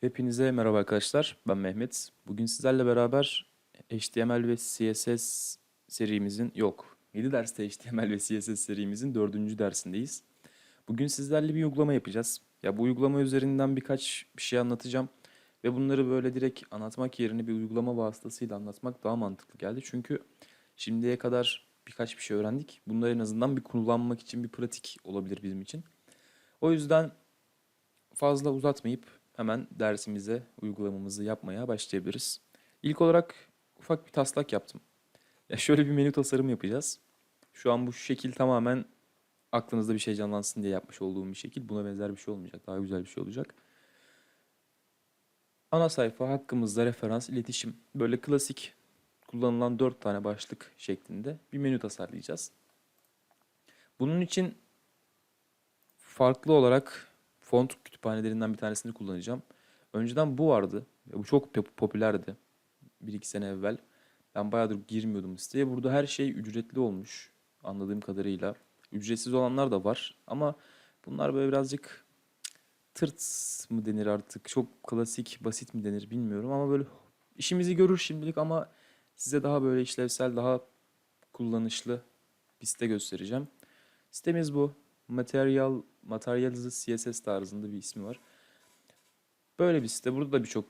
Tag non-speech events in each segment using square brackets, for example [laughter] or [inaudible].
Hepinize merhaba arkadaşlar. Ben Mehmet. Bugün sizlerle beraber HTML ve CSS serimizin yok 7 derste HTML ve CSS serimizin 4. dersindeyiz. Bugün sizlerle bir uygulama yapacağız. Ya bu uygulama üzerinden birkaç bir şey anlatacağım ve bunları böyle direkt anlatmak yerine bir uygulama vasıtasıyla anlatmak daha mantıklı geldi. Çünkü şimdiye kadar birkaç bir şey öğrendik. Bunları en azından bir kullanmak için bir pratik olabilir bizim için. O yüzden fazla uzatmayıp hemen dersimize, uygulamamızı yapmaya başlayabiliriz. İlk olarak ufak bir taslak yaptım. Ya şöyle bir menü tasarım yapacağız. Şu an bu şekil tamamen aklınızda bir şey canlansın diye yapmış olduğum bir şekil. Buna benzer bir şey olmayacak. Daha güzel bir şey olacak. Ana sayfa hakkımızda referans, iletişim. Böyle klasik kullanılan dört tane başlık şeklinde bir menü tasarlayacağız. Bunun için farklı olarak font kütüphanelerinden bir tanesini kullanacağım. Önceden bu vardı. Bu çok pop- popülerdi. Bir iki sene evvel. Ben bayağıdır girmiyordum siteye. Burada her şey ücretli olmuş anladığım kadarıyla. Ücretsiz olanlar da var ama bunlar böyle birazcık tırt mı denir artık? Çok klasik, basit mi denir bilmiyorum ama böyle işimizi görür şimdilik ama size daha böyle işlevsel, daha kullanışlı bir site göstereceğim. Sitemiz bu. Material, Materials CSS tarzında bir ismi var. Böyle bir site. Burada da birçok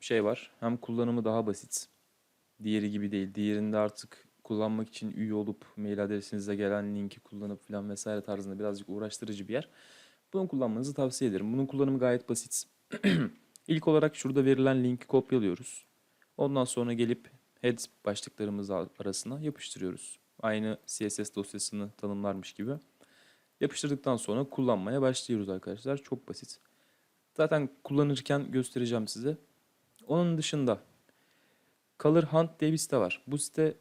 şey var. Hem kullanımı daha basit. Diğeri gibi değil. Diğerinde artık kullanmak için üye olup mail adresinize gelen linki kullanıp falan vesaire tarzında birazcık uğraştırıcı bir yer. Bunu kullanmanızı tavsiye ederim. Bunun kullanımı gayet basit. [clears throat] İlk olarak şurada verilen linki kopyalıyoruz. Ondan sonra gelip head başlıklarımız arasına yapıştırıyoruz. Aynı CSS dosyasını tanımlarmış gibi. Yapıştırdıktan sonra kullanmaya başlıyoruz arkadaşlar. Çok basit. Zaten kullanırken göstereceğim size. Onun dışında Color Hunt diye bir site var. Bu site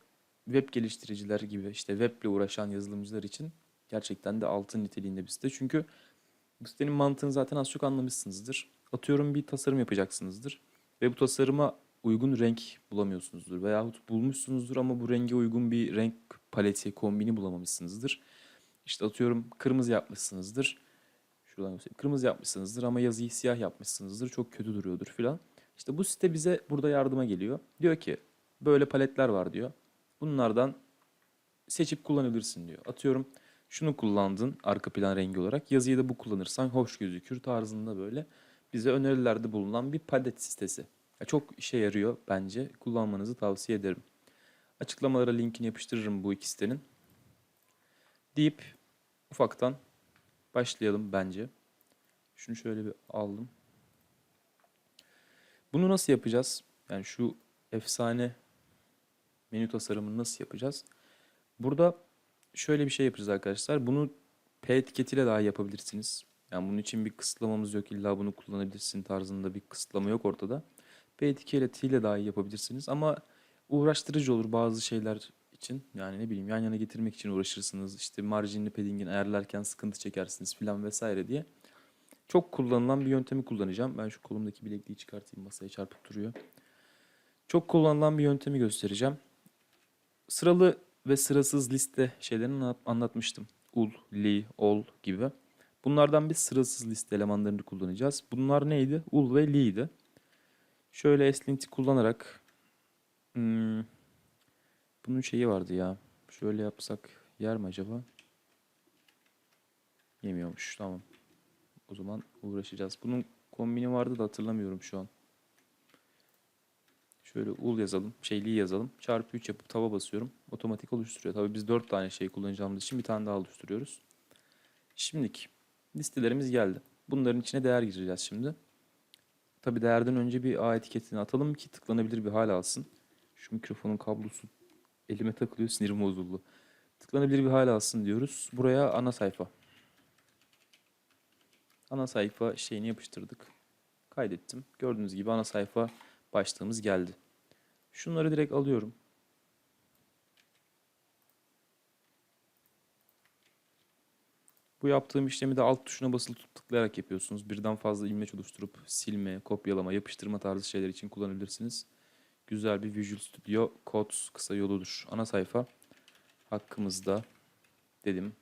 web geliştiriciler gibi işte weble uğraşan yazılımcılar için gerçekten de altın niteliğinde bir site. Çünkü bu sitenin mantığını zaten az çok anlamışsınızdır. Atıyorum bir tasarım yapacaksınızdır ve bu tasarıma uygun renk bulamıyorsunuzdur veyahut bulmuşsunuzdur ama bu renge uygun bir renk paleti, kombini bulamamışsınızdır. İşte atıyorum kırmızı yapmışsınızdır. Şuradan göstereyim. Kırmızı yapmışsınızdır ama yazıyı siyah yapmışsınızdır. Çok kötü duruyordur filan. İşte bu site bize burada yardıma geliyor. Diyor ki böyle paletler var diyor. Bunlardan seçip kullanabilirsin diyor. Atıyorum şunu kullandın arka plan rengi olarak. Yazıyı da bu kullanırsan hoş gözükür tarzında böyle bize önerilerde bulunan bir palet sitesi. Ya çok işe yarıyor bence. Kullanmanızı tavsiye ederim. Açıklamalara linkini yapıştırırım bu iki sitenin. Deyip ufaktan başlayalım bence. Şunu şöyle bir aldım. Bunu nasıl yapacağız? Yani şu efsane menü tasarımını nasıl yapacağız? Burada şöyle bir şey yapacağız arkadaşlar. Bunu P etiketiyle daha yapabilirsiniz. Yani bunun için bir kısıtlamamız yok. İlla bunu kullanabilirsin tarzında bir kısıtlama yok ortada. P etiketiyle daha iyi yapabilirsiniz. Ama uğraştırıcı olur bazı şeyler için. Yani ne bileyim yan yana getirmek için uğraşırsınız. İşte marginli padding'in ayarlarken sıkıntı çekersiniz filan vesaire diye. Çok kullanılan bir yöntemi kullanacağım. Ben şu kolumdaki bilekliği çıkartayım masaya çarpıp duruyor. Çok kullanılan bir yöntemi göstereceğim. Sıralı ve sırasız liste şeylerini anlat- anlatmıştım. Ul, li, ol gibi. Bunlardan bir sırasız liste elemanlarını kullanacağız. Bunlar neydi? Ul ve li'ydi. Şöyle slinti kullanarak hmm, bunun şeyi vardı ya. Şöyle yapsak yer mi acaba? Yemiyormuş. Tamam. O zaman uğraşacağız. Bunun kombini vardı da hatırlamıyorum şu an. Şöyle ul yazalım. Şeyli yazalım. Çarpı 3 yapıp tava basıyorum. Otomatik oluşturuyor. Tabii biz 4 tane şey kullanacağımız için bir tane daha oluşturuyoruz. Şimdilik listelerimiz geldi. Bunların içine değer gireceğiz şimdi. Tabii değerden önce bir A etiketini atalım ki tıklanabilir bir hal alsın. Şu mikrofonun kablosu elime takılıyor sinirim bozuldu. Tıklanabilir bir hal alsın diyoruz. Buraya ana sayfa. Ana sayfa şeyini yapıştırdık. Kaydettim. Gördüğünüz gibi ana sayfa başlığımız geldi. Şunları direkt alıyorum. Bu yaptığım işlemi de alt tuşuna basılı tutup tıklayarak yapıyorsunuz. Birden fazla imleç oluşturup silme, kopyalama, yapıştırma tarzı şeyler için kullanabilirsiniz. Güzel bir Visual Studio Code kısa yoludur. Ana sayfa hakkımızda dedim.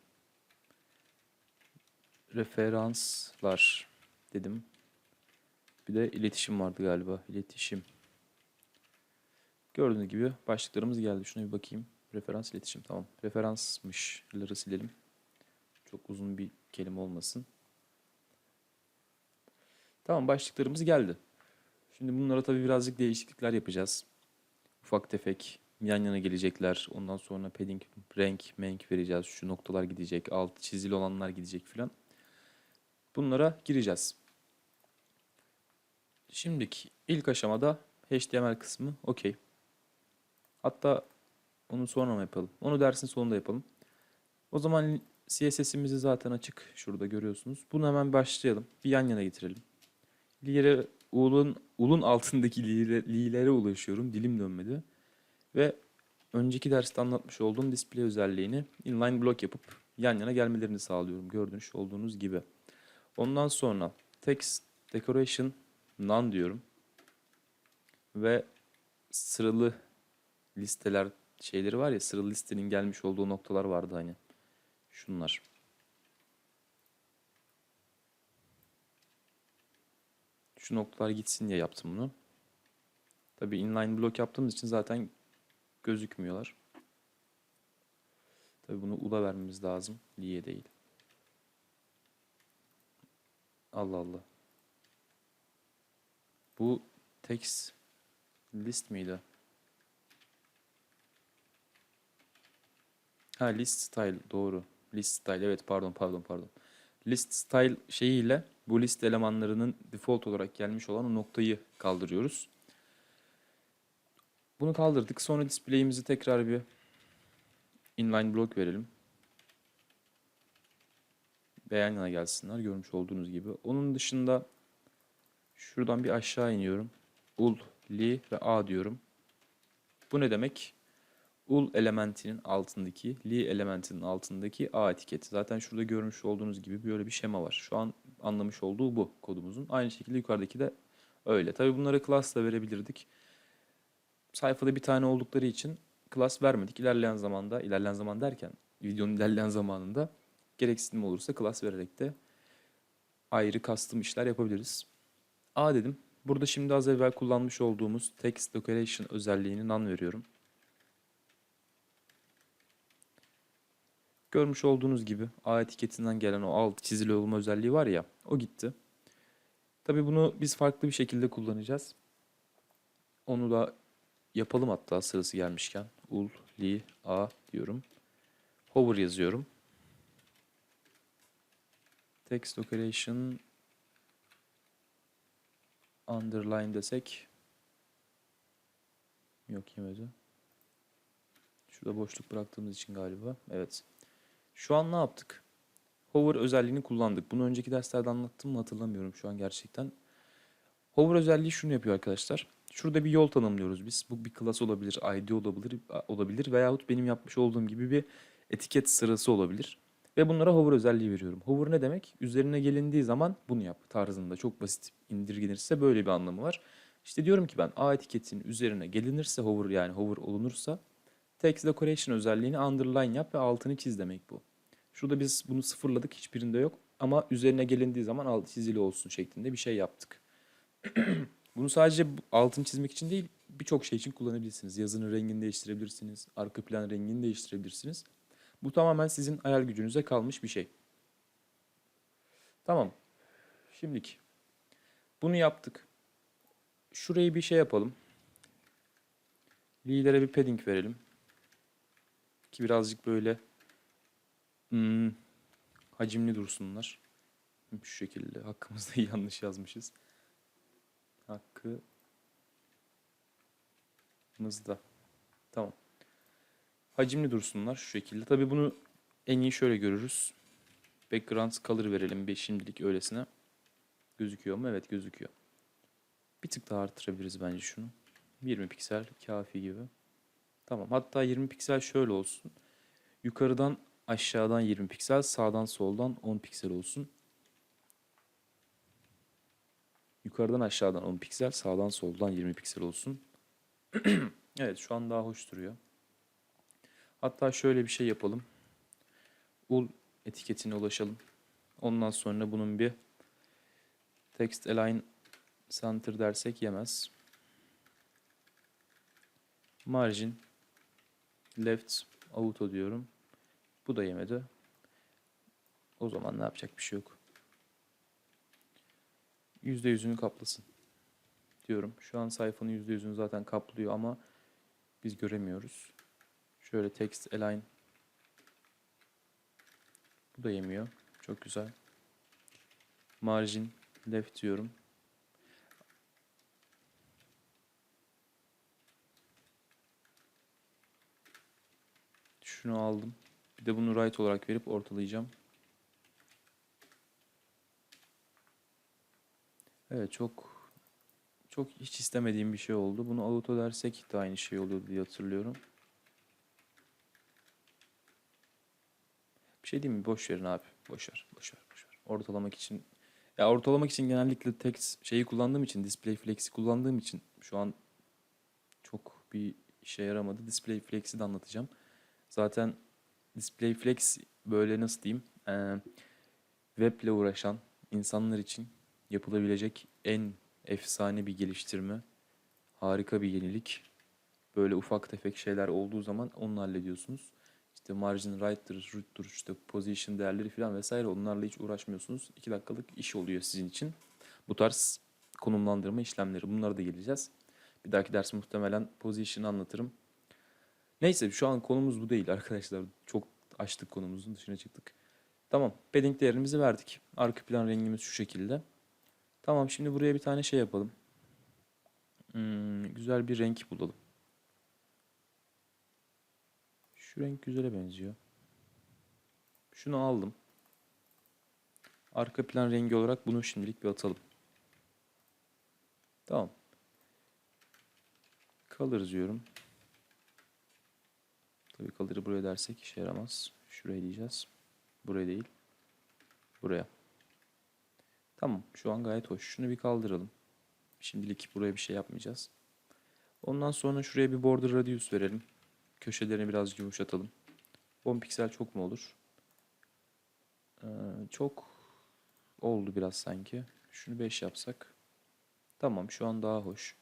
Referanslar dedim. Bir de iletişim vardı galiba. İletişim. Gördüğünüz gibi başlıklarımız geldi. Şuna bir bakayım. Referans iletişim. Tamam. Referansmışları silelim. Çok uzun bir kelime olmasın. Tamam başlıklarımız geldi. Şimdi bunlara tabii birazcık değişiklikler yapacağız. Ufak tefek yan yana gelecekler. Ondan sonra padding, renk, menk vereceğiz. Şu noktalar gidecek. Alt çizili olanlar gidecek filan. Bunlara gireceğiz. Şimdiki ilk aşamada HTML kısmı okey. Hatta onu sonra mı yapalım? Onu dersin sonunda yapalım. O zaman CSS'imizi zaten açık. Şurada görüyorsunuz. Bunu hemen başlayalım. Bir yan yana getirelim. Li'lere, ulun, ulun altındaki li'lere, li'lere ulaşıyorum. Dilim dönmedi. Ve önceki derste anlatmış olduğum display özelliğini inline block yapıp yan yana gelmelerini sağlıyorum. Gördüğünüz olduğunuz gibi. Ondan sonra text decoration none diyorum. Ve sıralı listeler şeyleri var ya sıralı listenin gelmiş olduğu noktalar vardı hani. Şunlar. Şu noktalar gitsin diye yaptım bunu. Tabi inline block yaptığımız için zaten gözükmüyorlar. Tabi bunu ula vermemiz lazım. Li'ye değil. Allah Allah. Bu text list miydi? Ha list style doğru. List style evet pardon pardon pardon. List style şeyiyle bu list elemanlarının default olarak gelmiş olan o noktayı kaldırıyoruz. Bunu kaldırdık. Sonra display'imizi tekrar bir inline block verelim. Ve yan yana gelsinler görmüş olduğunuz gibi. Onun dışında şuradan bir aşağı iniyorum. Ul, li ve a diyorum. Bu ne demek? Ul elementinin altındaki, li elementinin altındaki a etiketi. Zaten şurada görmüş olduğunuz gibi böyle bir şema var. Şu an anlamış olduğu bu kodumuzun. Aynı şekilde yukarıdaki de öyle. Tabii bunları class da verebilirdik. Sayfada bir tane oldukları için class vermedik. İlerleyen zamanda, ilerleyen zaman derken videonun ilerleyen zamanında gereksinim olursa class vererek de ayrı custom işler yapabiliriz. A dedim. Burada şimdi az evvel kullanmış olduğumuz text decoration özelliğini none veriyorum. Görmüş olduğunuz gibi A etiketinden gelen o alt çizili olma özelliği var ya o gitti. Tabii bunu biz farklı bir şekilde kullanacağız. Onu da yapalım hatta sırası gelmişken. Ul, li, a diyorum. Hover yazıyorum. Text decoration underline desek yok yemedi. Şurada boşluk bıraktığımız için galiba. Evet. Şu an ne yaptık? Hover özelliğini kullandık. Bunu önceki derslerde anlattım mı hatırlamıyorum şu an gerçekten. Hover özelliği şunu yapıyor arkadaşlar. Şurada bir yol tanımlıyoruz biz. Bu bir class olabilir, ID olabilir, olabilir veyahut benim yapmış olduğum gibi bir etiket sırası olabilir. Ve bunlara hover özelliği veriyorum. Hover ne demek? Üzerine gelindiği zaman bunu yap tarzında. Çok basit indirgenirse böyle bir anlamı var. İşte diyorum ki ben A etiketinin üzerine gelinirse hover yani hover olunursa text decoration özelliğini underline yap ve altını çiz demek bu. Şurada biz bunu sıfırladık hiçbirinde yok. Ama üzerine gelindiği zaman alt çizili olsun şeklinde bir şey yaptık. [clears throat] bunu sadece altını çizmek için değil birçok şey için kullanabilirsiniz. Yazının rengini değiştirebilirsiniz. Arka plan rengini değiştirebilirsiniz. Bu tamamen sizin hayal gücünüze kalmış bir şey. Tamam. Şimdiki. Bunu yaptık. Şurayı bir şey yapalım. Li'lere bir padding verelim. Ki birazcık böyle Hmm, hacimli dursunlar. Şu şekilde hakkımızda [laughs] yanlış yazmışız. Hakkı mızda. Tamam. Hacimli dursunlar şu şekilde. Tabi bunu en iyi şöyle görürüz. Background color verelim bir şimdilik öylesine. Gözüküyor mu? Evet gözüküyor. Bir tık daha arttırabiliriz bence şunu. 20 piksel kafi gibi. Tamam. Hatta 20 piksel şöyle olsun. Yukarıdan aşağıdan 20 piksel, sağdan soldan 10 piksel olsun. Yukarıdan aşağıdan 10 piksel, sağdan soldan 20 piksel olsun. [clears throat] evet şu an daha hoş duruyor. Hatta şöyle bir şey yapalım. Ul etiketine ulaşalım. Ondan sonra bunun bir text align Center dersek yemez. Margin left auto diyorum. Bu da yemedi. O zaman ne yapacak bir şey yok. %100'ünü kaplasın diyorum. Şu an sayfanın %100'ünü zaten kaplıyor ama biz göremiyoruz. Şöyle text align. Bu da yemiyor. Çok güzel. Margin left diyorum. Şunu aldım. Bir de bunu right olarak verip ortalayacağım. Evet çok çok hiç istemediğim bir şey oldu. Bunu auto dersek de aynı şey oluyor diye hatırlıyorum. Bir şey diyeyim mi? Boş verin abi. Boş ver, boş ver, boş ver. Ortalamak için ya ortalamak için genellikle text şeyi kullandığım için, display flex'i kullandığım için şu an çok bir işe yaramadı. Display flex'i de anlatacağım. Zaten display flex böyle nasıl diyeyim? Ee, weble uğraşan insanlar için yapılabilecek en efsane bir geliştirme. Harika bir yenilik. Böyle ufak tefek şeyler olduğu zaman onu hallediyorsunuz. İşte margin right'tır, root'tur, işte position değerleri falan vesaire onlarla hiç uğraşmıyorsunuz. 2 dakikalık iş oluyor sizin için. Bu tarz konumlandırma işlemleri. Bunlara da geleceğiz. Bir dahaki ders muhtemelen position'ı anlatırım. Neyse şu an konumuz bu değil arkadaşlar. Çok açtık konumuzun dışına çıktık. Tamam padding değerimizi verdik. Arka plan rengimiz şu şekilde. Tamam şimdi buraya bir tane şey yapalım. Hmm, güzel bir renk bulalım. Şu renk güzele benziyor. Şunu aldım. Arka plan rengi olarak bunu şimdilik bir atalım. Tamam. Color diyorum. Tabii color'ı buraya dersek işe yaramaz. Şuraya diyeceğiz. Buraya değil. Buraya. Tamam. Şu an gayet hoş. Şunu bir kaldıralım. Şimdilik buraya bir şey yapmayacağız. Ondan sonra şuraya bir border radius verelim. Köşelerini biraz yumuşatalım. 10 piksel çok mu olur? Ee, çok oldu biraz sanki. Şunu 5 yapsak. Tamam şu an daha hoş.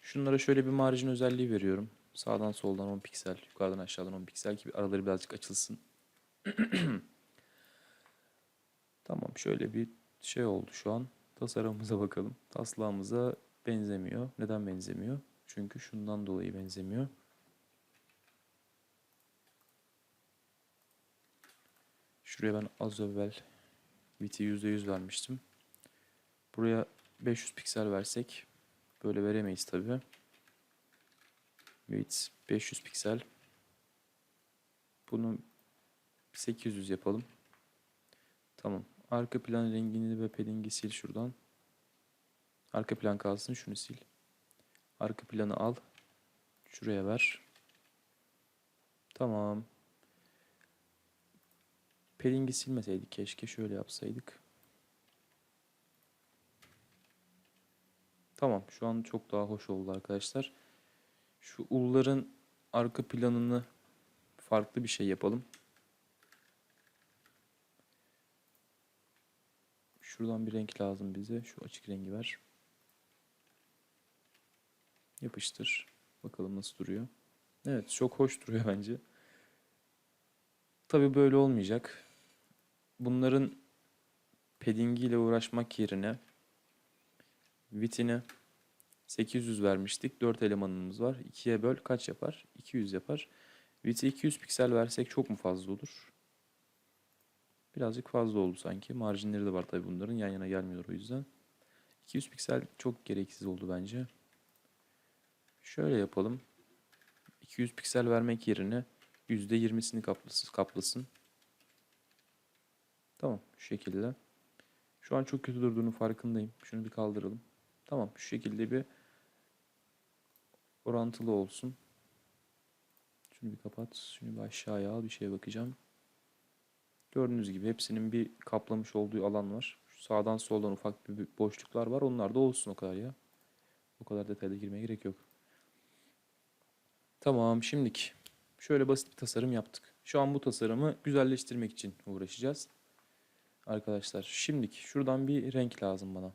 Şunlara şöyle bir marjin özelliği veriyorum. Sağdan soldan 10 piksel, yukarıdan aşağıdan 10 piksel ki araları birazcık açılsın. [clears throat] tamam şöyle bir şey oldu şu an. Tasarımımıza bakalım. Taslağımıza benzemiyor. Neden benzemiyor? Çünkü şundan dolayı benzemiyor. Şuraya ben az evvel width'i %100 vermiştim. Buraya 500 piksel versek böyle veremeyiz tabi. Width 500 piksel. Bunu 800 yapalım. Tamam. Arka plan rengini ve padding'i sil şuradan. Arka plan kalsın şunu sil. Arka planı al. Şuraya ver. Tamam. Padding'i silmeseydik keşke şöyle yapsaydık. Tamam şu an çok daha hoş oldu arkadaşlar. Şu ulların arka planını farklı bir şey yapalım. Şuradan bir renk lazım bize. Şu açık rengi ver. Yapıştır. Bakalım nasıl duruyor. Evet çok hoş duruyor [laughs] bence. Tabi böyle olmayacak. Bunların paddingiyle uğraşmak yerine vitini 800 vermiştik. 4 elemanımız var. 2'ye böl kaç yapar? 200 yapar. Width'e 200 piksel versek çok mu fazla olur? Birazcık fazla oldu sanki. Marjinleri de var tabi bunların. Yan yana gelmiyor o yüzden. 200 piksel çok gereksiz oldu bence. Şöyle yapalım. 200 piksel vermek yerine %20'sini kaplasın. kaplasın. Tamam şu şekilde. Şu an çok kötü durduğunu farkındayım. Şunu bir kaldıralım. Tamam şu şekilde bir orantılı olsun. Şunu bir kapat. Şunu bir aşağıya al. Bir şeye bakacağım. Gördüğünüz gibi hepsinin bir kaplamış olduğu alan var. Şu sağdan soldan ufak bir boşluklar var. Onlar da olsun o kadar ya. O kadar detayda girmeye gerek yok. Tamam şimdiki. Şöyle basit bir tasarım yaptık. Şu an bu tasarımı güzelleştirmek için uğraşacağız. Arkadaşlar şimdiki şuradan bir renk lazım bana.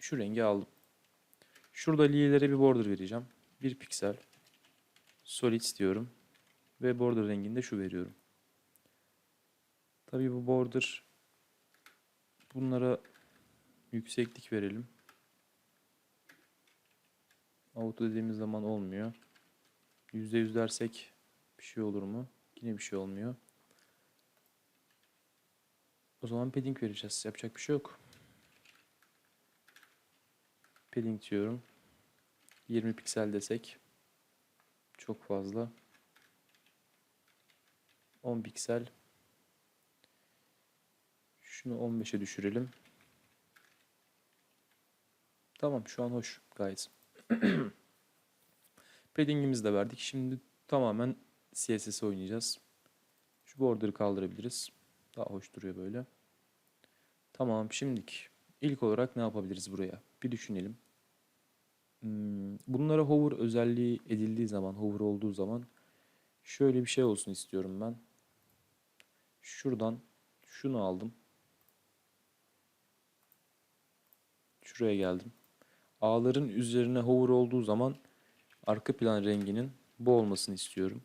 Şu rengi aldım. Şurada li'lere bir border vereceğim. 1 piksel. Solid diyorum. Ve border renginde şu veriyorum. Tabii bu border bunlara yükseklik verelim. Auto dediğimiz zaman olmuyor. %100 dersek bir şey olur mu? Yine bir şey olmuyor. O zaman padding vereceğiz. Yapacak bir şey yok. Padding diyorum. 20 piksel desek. Çok fazla. 10 piksel. Şunu 15'e düşürelim. Tamam şu an hoş gayet. [clears throat] Padding'imizi de verdik. Şimdi tamamen CSS oynayacağız. Şu border'ı kaldırabiliriz. Daha hoş duruyor böyle. Tamam şimdilik ilk olarak ne yapabiliriz buraya? Bir düşünelim. Hmm, Bunlara hover özelliği edildiği zaman, hover olduğu zaman şöyle bir şey olsun istiyorum ben. Şuradan şunu aldım. Şuraya geldim. Ağların üzerine hover olduğu zaman arka plan renginin bu olmasını istiyorum.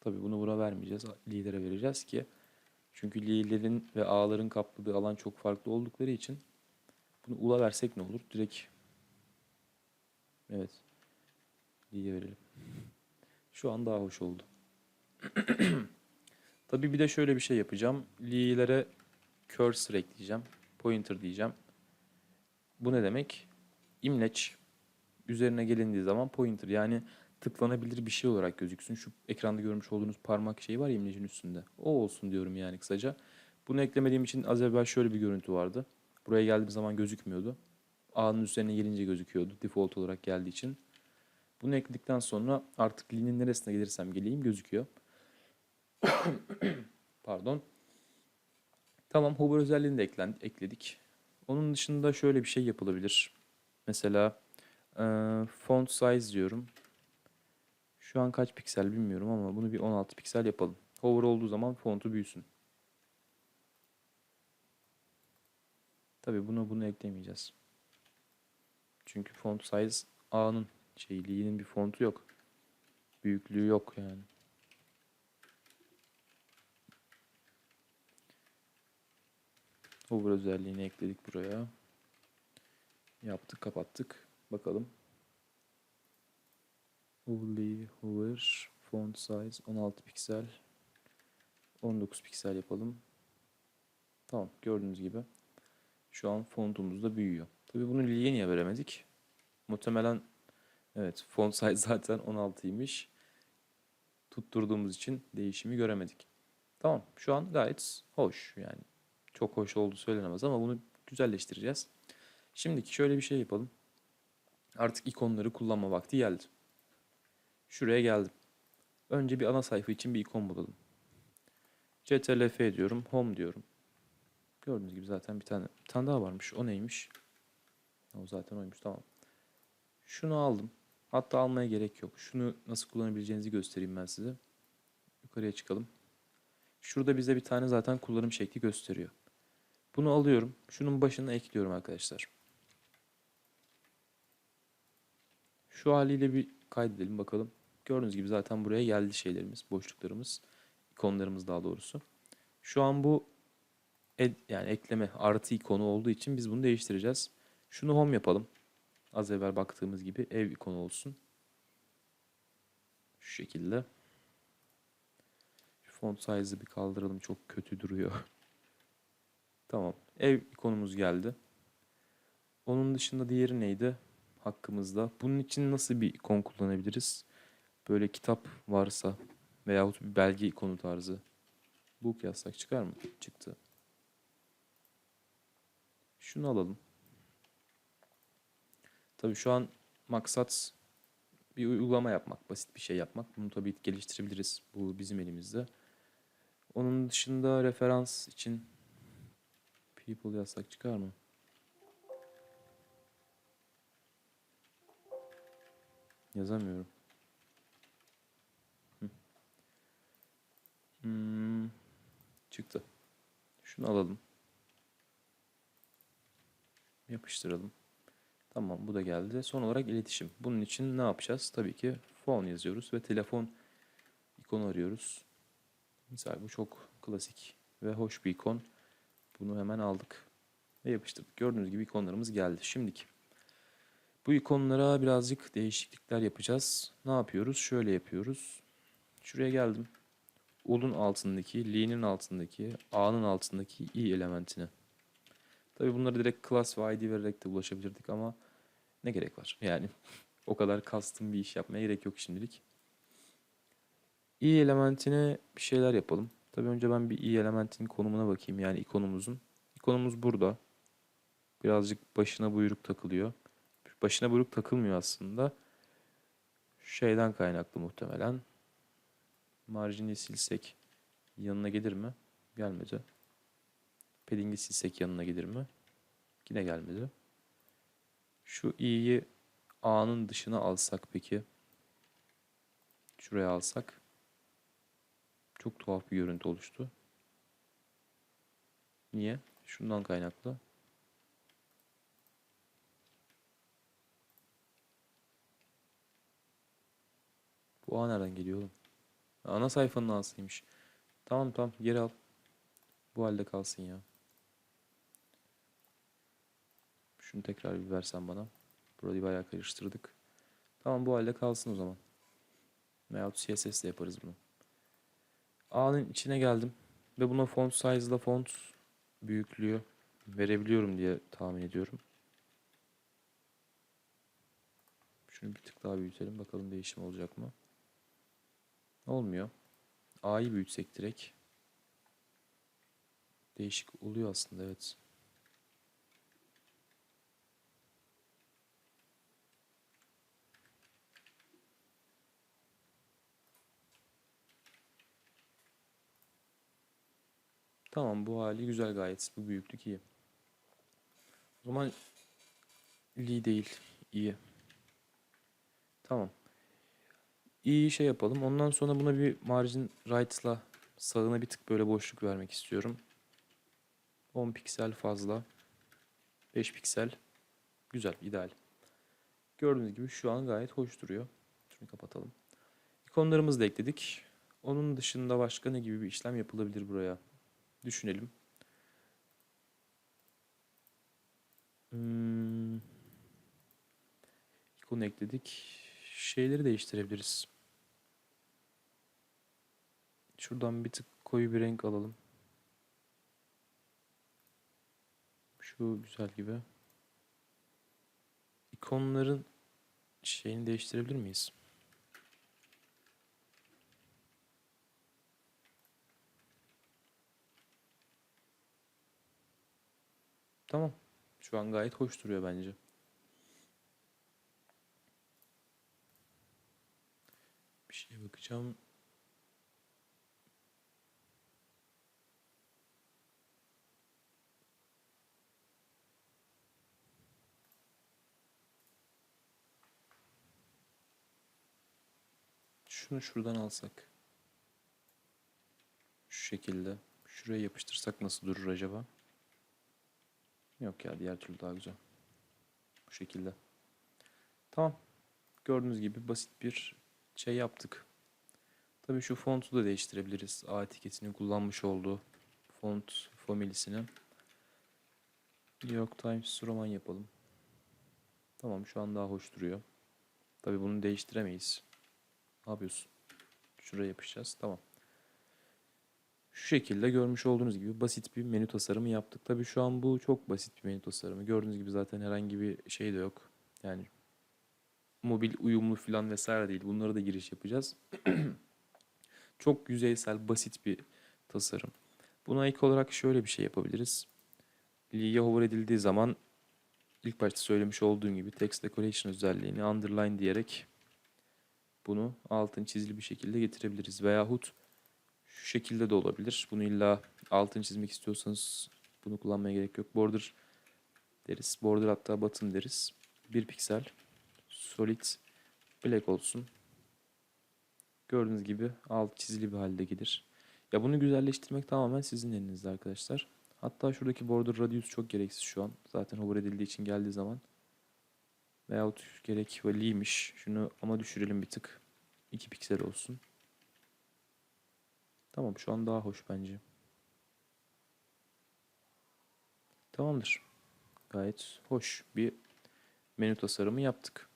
Tabii bunu buna vermeyeceğiz. Lidere vereceğiz ki çünkü lilerin ve ağların kapladığı alan çok farklı oldukları için bunu ula versek ne olur? Direkt evet liye verelim. Şu an daha hoş oldu. [clears throat] Tabii bir de şöyle bir şey yapacağım. Li'lere cursor ekleyeceğim. Pointer diyeceğim. Bu ne demek? İmleç üzerine gelindiği zaman pointer yani tıklanabilir bir şey olarak gözüksün. Şu ekranda görmüş olduğunuz parmak şeyi var ya imlecin üstünde. O olsun diyorum yani kısaca. Bunu eklemediğim için az evvel şöyle bir görüntü vardı. Buraya geldiğim zaman gözükmüyordu. A'nın üzerine gelince gözüküyordu default olarak geldiği için. Bunu ekledikten sonra artık linin neresine gelirsem geleyim gözüküyor. [coughs] Pardon. Tamam hover özelliğini de ekledik. Onun dışında şöyle bir şey yapılabilir. Mesela eee, font size diyorum. Şu an kaç piksel bilmiyorum ama bunu bir 16 piksel yapalım. Hover olduğu zaman fontu büyüsün. Tabii bunu bunu eklemeyeceğiz. Çünkü font size A'nın şeyliğinin bir fontu yok. Büyüklüğü yok yani. Hover özelliğini ekledik buraya. Yaptık, kapattık. Bakalım. Overlay, hover, font size 16 piksel. 19 piksel yapalım. Tamam, gördüğünüz gibi. Şu an fontumuz da büyüyor. Tabii bunu Li'ye niye veremedik? Muhtemelen evet font size [laughs] zaten 16'ymış. Tutturduğumuz için değişimi göremedik. Tamam, şu an gayet hoş yani. Çok hoş oldu söylenemez ama bunu güzelleştireceğiz. Şimdiki şöyle bir şey yapalım. Artık ikonları kullanma vakti geldi. Şuraya geldim. Önce bir ana sayfa için bir ikon bulalım. CTRL F diyorum, Home diyorum. Gördüğünüz gibi zaten bir tane bir tane daha varmış. O neymiş? O zaten oymuş. Tamam. Şunu aldım. Hatta almaya gerek yok. Şunu nasıl kullanabileceğinizi göstereyim ben size. Yukarıya çıkalım. Şurada bize bir tane zaten kullanım şekli gösteriyor. Bunu alıyorum. Şunun başına ekliyorum arkadaşlar. Şu haliyle bir kaydedelim bakalım. Gördüğünüz gibi zaten buraya geldi şeylerimiz, boşluklarımız, ikonlarımız daha doğrusu. Şu an bu ed, yani ekleme artı ikonu olduğu için biz bunu değiştireceğiz. Şunu home yapalım. Az evvel baktığımız gibi ev ikonu olsun. Şu şekilde. Şu font size'ı bir kaldıralım. Çok kötü duruyor. [laughs] tamam. Ev ikonumuz geldi. Onun dışında diğeri neydi? Hakkımızda. Bunun için nasıl bir ikon kullanabiliriz? Böyle kitap varsa veyahut bir belge ikonu tarzı. Book yazsak çıkar mı? Çıktı. Şunu alalım. Tabii şu an maksat bir uygulama yapmak, basit bir şey yapmak. Bunu tabii geliştirebiliriz. Bu bizim elimizde. Onun dışında referans için people yazsak çıkar mı? Yazamıyorum. Hmm, çıktı. Şunu alalım. Yapıştıralım. Tamam bu da geldi. Son olarak iletişim. Bunun için ne yapacağız? Tabii ki phone yazıyoruz ve telefon ikonu arıyoruz. Misal bu çok klasik ve hoş bir ikon. Bunu hemen aldık ve yapıştırdık. Gördüğünüz gibi ikonlarımız geldi. Şimdiki bu ikonlara birazcık değişiklikler yapacağız. Ne yapıyoruz? Şöyle yapıyoruz. Şuraya geldim. Ul'un altındaki, L'nin altındaki, A'nın altındaki i elementini. Tabi bunları direkt class ve id vererek de ulaşabilirdik ama ne gerek var? Yani [laughs] o kadar custom bir iş yapmaya gerek yok şimdilik. i elementine bir şeyler yapalım. Tabi önce ben bir i elementin konumuna bakayım yani ikonumuzun. İkonumuz burada. Birazcık başına buyruk takılıyor. Başına buyruk takılmıyor aslında. Şeyden kaynaklı muhtemelen. Marjini silsek yanına gelir mi? Gelmedi. Padding'i silsek yanına gelir mi? Yine gelmedi. Şu i'yi a'nın dışına alsak peki. Şuraya alsak. Çok tuhaf bir görüntü oluştu. Niye? Şundan kaynaklı. Bu A nereden geliyor oğlum? Ana sayfanın A'sıymış. Tamam tamam geri al. Bu halde kalsın ya. Şunu tekrar bir versen bana. Burayı bayağı karıştırdık. Tamam bu halde kalsın o zaman. Veyahut CSS de yaparız bunu. A'nın içine geldim. Ve buna font size ile font büyüklüğü verebiliyorum diye tahmin ediyorum. Şunu bir tık daha büyütelim. Bakalım değişim olacak mı? Olmuyor. A'yı büyütsek direkt. Değişik oluyor aslında evet. Tamam bu hali güzel gayet. Bu büyüklük iyi. O zaman Lee değil. iyi. Tamam. İyi şey yapalım. Ondan sonra buna bir margin right'la sağına bir tık böyle boşluk vermek istiyorum. 10 piksel fazla. 5 piksel. Güzel, ideal. Gördüğünüz gibi şu an gayet hoş duruyor. Şunu kapatalım. İkonlarımızı da ekledik. Onun dışında başka ne gibi bir işlem yapılabilir buraya? Düşünelim. Hmm. İkonu ekledik. Şeyleri değiştirebiliriz. Şuradan bir tık koyu bir renk alalım. Şu güzel gibi. İkonların şeyini değiştirebilir miyiz? Tamam. Şu an gayet hoş duruyor bence. Bir şeye bakacağım. Şunu şuradan alsak. Şu şekilde. Şuraya yapıştırsak nasıl durur acaba? Yok ya diğer türlü daha güzel. Bu şekilde. Tamam. Gördüğünüz gibi basit bir şey yaptık. Tabii şu fontu da değiştirebiliriz. A etiketini kullanmış olduğu font family'sini. New York Times roman yapalım. Tamam şu an daha hoş duruyor. Tabii bunu değiştiremeyiz. Ne yapıyorsun? Şuraya yapışacağız. Tamam. Şu şekilde görmüş olduğunuz gibi basit bir menü tasarımı yaptık. Tabii şu an bu çok basit bir menü tasarımı. Gördüğünüz gibi zaten herhangi bir şey de yok. Yani mobil uyumlu falan vesaire değil. Bunlara da giriş yapacağız. [clears throat] çok yüzeysel, basit bir tasarım. Buna ilk olarak şöyle bir şey yapabiliriz. L'ye hover edildiği zaman ilk başta söylemiş olduğum gibi text decoration özelliğini underline diyerek bunu altın çizili bir şekilde getirebiliriz. Veyahut şu şekilde de olabilir. Bunu illa altın çizmek istiyorsanız bunu kullanmaya gerek yok. Border deriz. Border hatta button deriz. Bir piksel solid black olsun. Gördüğünüz gibi alt çizili bir halde gelir. Ya bunu güzelleştirmek tamamen sizin elinizde arkadaşlar. Hatta şuradaki border radius çok gereksiz şu an. Zaten hover edildiği için geldiği zaman. Veyahut gerek valiymiş. Şunu ama düşürelim bir tık. 2 piksel olsun. Tamam şu an daha hoş bence. Tamamdır. Gayet hoş bir menü tasarımı yaptık.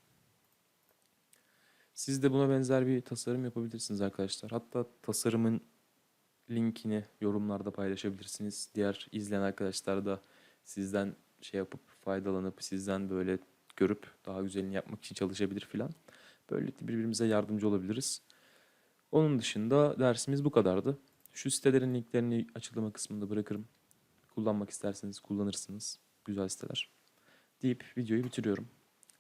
Siz de buna benzer bir tasarım yapabilirsiniz arkadaşlar. Hatta tasarımın linkini yorumlarda paylaşabilirsiniz. Diğer izleyen arkadaşlar da sizden şey yapıp faydalanıp sizden böyle görüp daha güzelini yapmak için çalışabilir filan. Böylelikle birbirimize yardımcı olabiliriz. Onun dışında dersimiz bu kadardı. Şu sitelerin linklerini açıklama kısmında bırakırım. Kullanmak isterseniz kullanırsınız. Güzel siteler. Deyip videoyu bitiriyorum.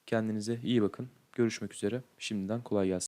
Kendinize iyi bakın. Görüşmek üzere. Şimdiden kolay gelsin.